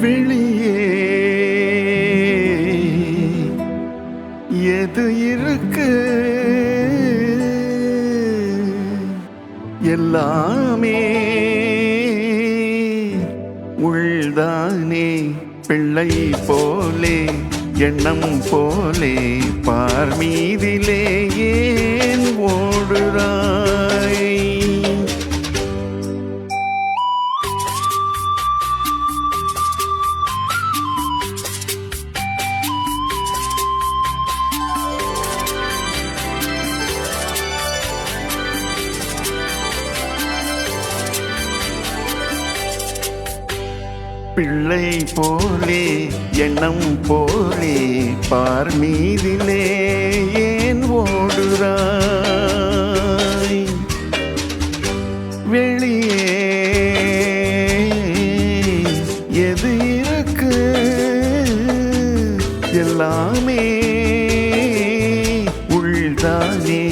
வெளியே. எது இருக்கு? எல்லாமே உள்தானே. பிள்ளை போலே எண்ணம் போலே பார்மீதிலேயே பிள்ளை போலே எண்ணம் போலே பார் மீதிலே ஏன் ஓடுறாய்? வெளியே எது இருக்கு? எல்லாமே உள்தானே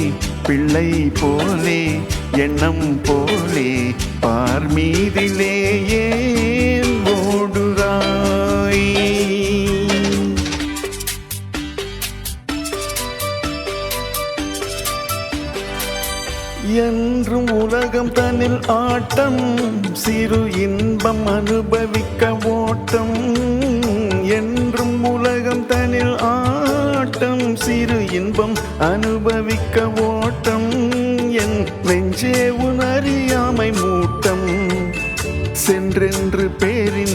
பிள்ளை போலே எண்ணம் போலே பார் என்றும் உலகம் தன்னில் ஆட்டம் சிறு இன்பம் அனுபவிக்க ஓட்டம். என்றும் உலகம் தன்னில் ஆட்டம் சிறு இன்பம் அனுபவிக்க ஓட்டம். என் நெஞ்சே உணறியாமை மூட்டம் சென்றென்று பேரின்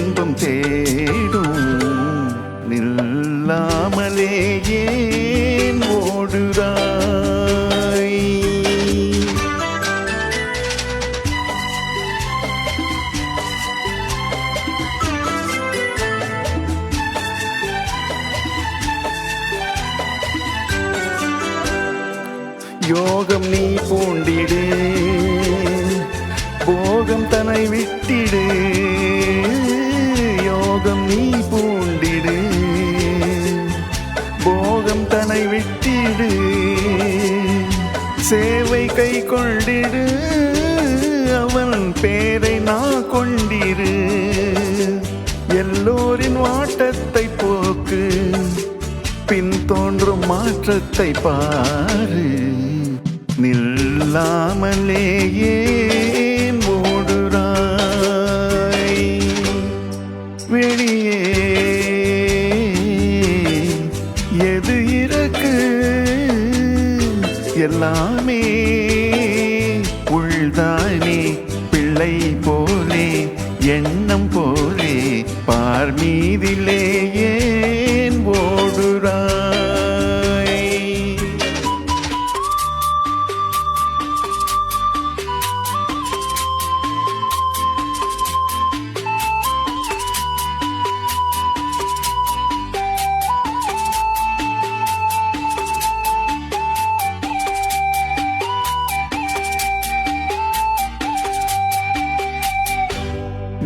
யோகம் நீ பூண்டிடு. போகம் தன்னை விட்டிடு. யோகம் நீ பூண்டிடு. போகம் தன்னை விட்டிடு. சேவை கை கொண்டிடு. அவன் பேரை நான் கொண்டிரு. எல்லோரின் வாட்டத்தை போக்கு. பின் தோன்றும் மாற்றத்தை பாரு. நில்லாமலேயே மூடுறாய். வெளியே எது இறக்கு? எல்லாமே உள்தானே பிள்ளை போலே எண்ணம் போலே பார்மீதிலே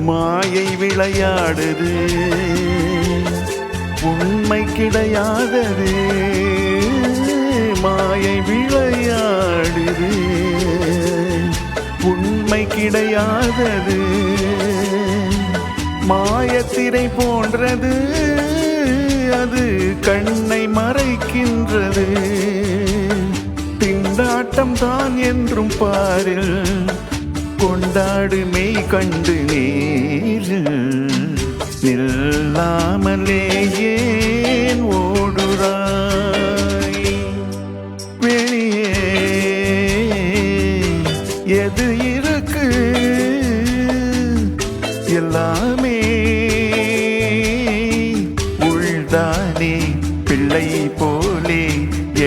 மாயை விளையாடுது. உண்மை கிடையாதது. மாயை விளையாடுது. உண்மை கிடையாதது. மாயத்திரை போன்றது. அது கண்ணை மறைக்கின்றது. திண்டாட்டம் தான் என்றும் பாரில் கொண்டாடு மெய் கண்டு நீர் நில்லாமலே ஏன் ஓடுறாய்? வெளியே எது இருக்கு? எல்லாமே உள்தானே பிள்ளை போலே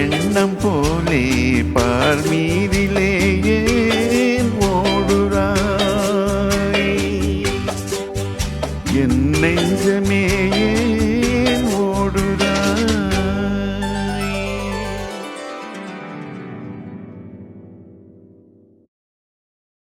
எண்ணம் போலே பார்மீ